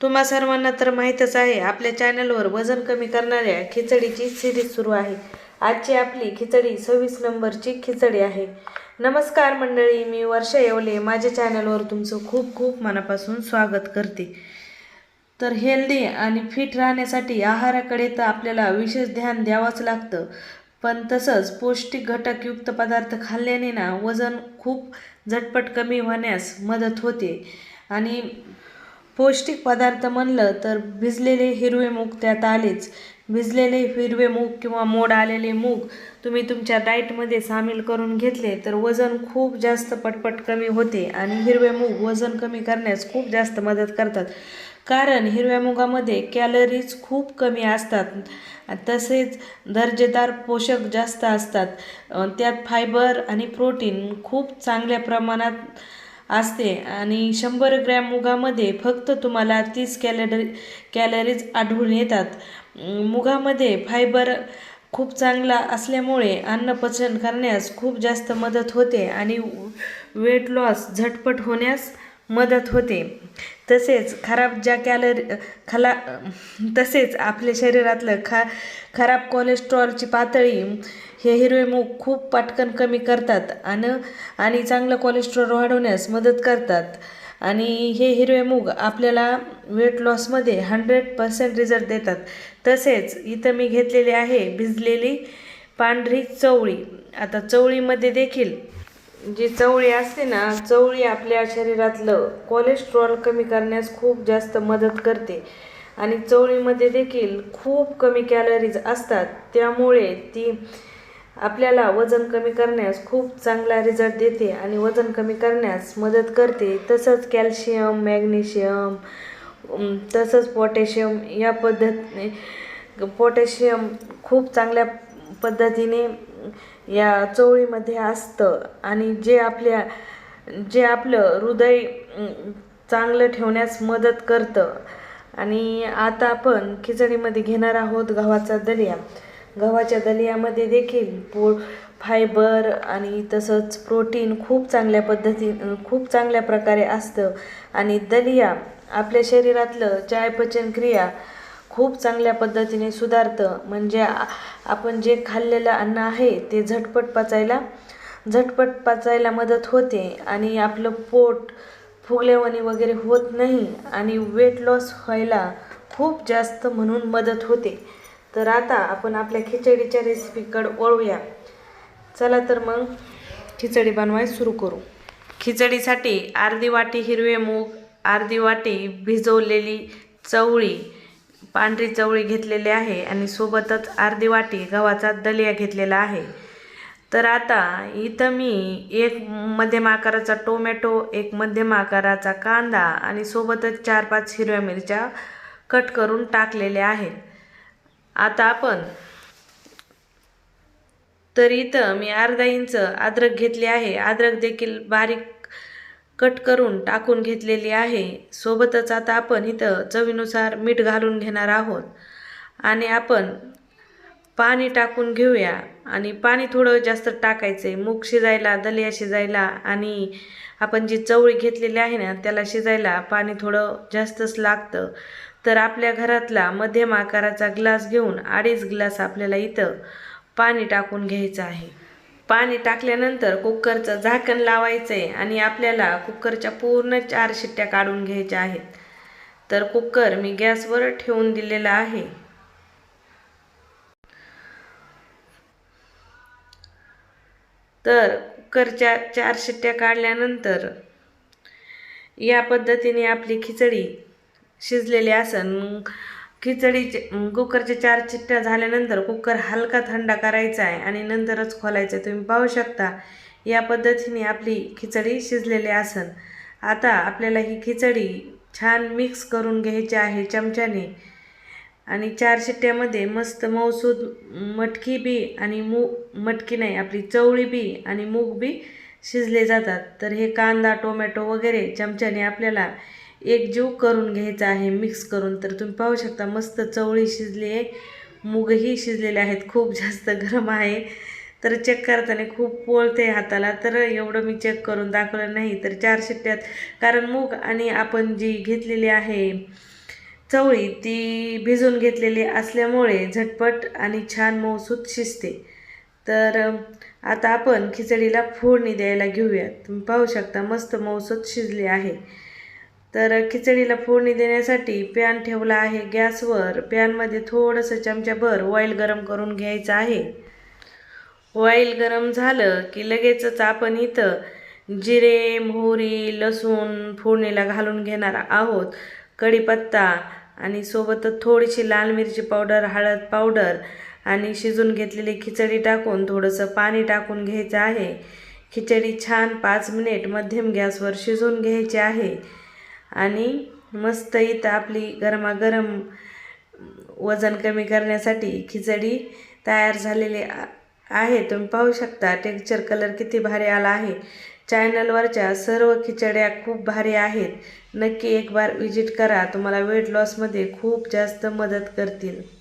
तुम्हा सर्वांना तर माहीतच आहे आपल्या चॅनलवर वजन कमी करणाऱ्या खिचडीची सिरीज सुरू आहे. आजची आपली खिचडी सव्वीस नंबरची खिचडी आहे. नमस्कार मंडळी मी वर्षा येवले. माझ्या चॅनलवर तुमचं खूप खूप मनापासून स्वागत करते. तर हेल्दी आणि फिट राहण्यासाठी आहाराकडे तर आपल्याला विशेष ध्यान द्यावंच लागतं. पण तसंच पौष्टिक घटकयुक्त पदार्थ खाल्ल्याने ना वजन खूप झटपट कमी होण्यास मदत होते. आणि पौष्टिक पदार्थ म्हणलं तर भिजलेले हिरवे मूग त्यात आलेच. भिजलेले हिरवे मूग किंवा मोड आलेले मूग तुम्ही तुमच्या डाईटमध्ये सामील करून घेतले तर वजन खूप जास्त पटपट कमी होते आणि हिरवे मूग वजन कमी करण्यास खूप जास्त मदत करतात. कारण हिरव्या मुगामध्ये कॅलरीज खूप कमी असतात. तसेच दर्जेदार पोषक जास्त असतात. त्यात फायबर आणि प्रोटीन खूप चांगल्या प्रमाणात असते. आणि शंभर ग्रॅम मुगामध्ये फक्त तुम्हाला तीस कॅलरी कॅलरीज आढळून येतात. मुगामध्ये फायबर खूप चांगला असल्यामुळे अन्न पचन करण्यास खूप जास्त मदत होते आणि वेट लॉस झटपट होण्यास मदत होते. तसेच खराब ज्या कॅलरी खला तसेच आपल्या शरीरातलं खा खराब कोलेस्ट्रॉलची पातळी हे हिरवे मूग खूप पटकन कमी करतात आणि आणि चांगलं कोलेस्ट्रॉल वाढवण्यास मदत करतात. आणि हे हिरवे मूग आपल्याला वेट लॉसमध्ये हंड्रेड पर्सेंट रिझल्ट देतात. तसेच इथं मी घेतलेली आहे भिजलेली पांढरी चवळी. आता चवळीमध्ये देखील जी चवळी असते ना चवळी आपल्या शरीरातलं कोलेस्ट्रॉल कमी करण्यास खूप जास्त मदत करते. आणि चवळीमध्ये देखील खूप कमी कॅलरीज असतात. त्यामुळे ती आपल्याला वजन कमी करण्यास खूप चांगला रिझल्ट देते आणि वजन कमी करण्यास मदत करते. तसंच कॅल्शियम मॅग्नेशियम तसंच पोटॅशियम या पद्धतीने पोटॅशियम खूप चांगल्या पद्धतीने या चवळीमध्ये असतं. आणि जे आपल्या जे आपलं हृदय चांगलं ठेवण्यास मदत करतं. आणि आता आपण खिचडीमध्ये घेणार आहोत गव्हाचा दलिया. गव्हाच्या दलियामध्ये देखील पो फायबर आणि तसंच प्रोटीन खूप चांगल्या पद्धती खूप चांगल्या प्रकारे असतं. आणि दलिया आपल्या शरीरातलं चयापचन क्रिया खूप चांगल्या पद्धतीने सुधारतं. म्हणजे आपण जे खाल्लेलं अन्न आहे ते झटपट पचायला झटपट पचायला मदत होते आणि आपलं पोट फुगलेवणी वगैरे होत नाही आणि वेट लॉस व्हायला खूप जास्त म्हणून मदत होते. तर आता आपण आपल्या खिचडीच्या रेसिपीकडे वळूया. चला तर मग खिचडी बनवायला सुरू करू. खिचडीसाठी अर्धी वाटी हिरवे मूग अर्धी वाटी भिजवलेली चवळी पांढरी चवळी घेतलेली आहे आणि सोबतच अर्धी वाटी गव्हाचा दलिया घेतलेला आहे. तर आता इथं मी एक मध्यम आकाराचा टोमॅटो एक मध्यम आकाराचा कांदा आणि सोबतच चार पाच हिरव्या मिरच्या कट करून टाकलेल्या आहेत. आता आपण तर इथं मी अर्धा इंच अद्रक घेतले आहे. अद्रक देखील बारीक कट करून टाकून घेतलेली आहे. सोबतच आता आपण इथं चवीनुसार मीठ घालून घेणार आहोत. आणि आपण पाणी टाकून घेऊया. आणि पाणी थोडं जास्त टाकायचं आहे मूग शिजायला दलिया शिजायला आणि आपण जी चवळी घेतलेली आहे ना त्याला शिजायला पाणी थोडं जास्तच लागतं. तर आपल्या घरातला मध्यम आकाराचा ग्लास घेऊन अडीच ग्लास आपल्याला इथं पाणी टाकून घ्यायचं आहे. पाणी टाकल्यानंतर कुकरचं झाकण लावायचं आहे आणि आपल्याला कुकरच्या पूर्ण चार शिट्ट्या काढून घ्यायच्या आहेत. तर कुकर मी गॅसवर ठेवून दिलेला आहे. तर कुकरच्या चार शिट्ट्या काढल्यानंतर या पद्धतीने आपली खिचडी शिजलेली असन. खिचडीचे कुकरच्या चार चिट्ट्या झाल्यानंतर कुकर हलका थंडा करायचा आहे आणि नंतरच खोलायचं. आहे तुम्ही पाहू शकता या पद्धतीने आपली खिचडी शिजलेली असन. आता आपल्याला ही खिचडी छान मिक्स करून घ्यायची आहे चमच्याने. आणि चार शिट्ट्यामध्ये मस्त मौसूद मटकी बी आणि मूग मटकी नाही आपली चवळी बी आणि मूग बी शिजले जातात. तर हे कांदा टोमॅटो वगैरे चमच्याने आपल्याला एकजीव करून घ्यायचा आहे मिक्स करून तर तुम्ही पाहू शकता मस्त चवळी शिजली आहे. मूगही शिजलेले आहेत खूप जास्त गरम आहे. तर चेक करताना खूप पोळते हाताला तर एवढं मी चेक करून दाखवलं नाही तर चार शिट्ट्यात. कारण मूग आणि आपण जी घेतलेली आहे चवळी ती भिजून घेतलेली असल्यामुळे झटपट आणि छान मऊसूत शिजते. तर आता आपण खिचडीला फोडणी द्यायला घेऊयात. तुम्ही पाहू शकता मस्त मऊसूत शिजली आहे. तर खिचडीला फोडणी देण्यासाठी पॅन ठेवला आहे. गॅसवर पॅनमध्ये थोडंसं चमच्याभर ऑइल गरम करून घ्यायचं आहे. ऑइल गरम झालं की लगेचच आपण इथं जिरे मोहरी लसूण फोडणीला घालून घेणार आहोत. कढीपत्ता आणि सोबतच थोडीशी लाल मिरची पावडर हळद पावडर आणि शिजून घेतलेली खिचडी टाकून थोडंसं पाणी टाकून घ्यायचं आहे. खिचडी छान पाच मिनिट मध्यम गॅसवर शिजवून घ्यायची आहे. आणि मस्त इथं आपली गरमागरम वजन कमी करण्यासाठी खिचडी तयार झालेली आहे. तुम्ही पाहू शकता टेक्स्चर कलर किती भारी आला आहे. चॅनलवरच्या सर्व खिचड्या खूप भारी आहेत. नक्की एक बार विजिट करा. तुम्हाला वेट लॉसमध्ये खूप जास्त मदत करतील.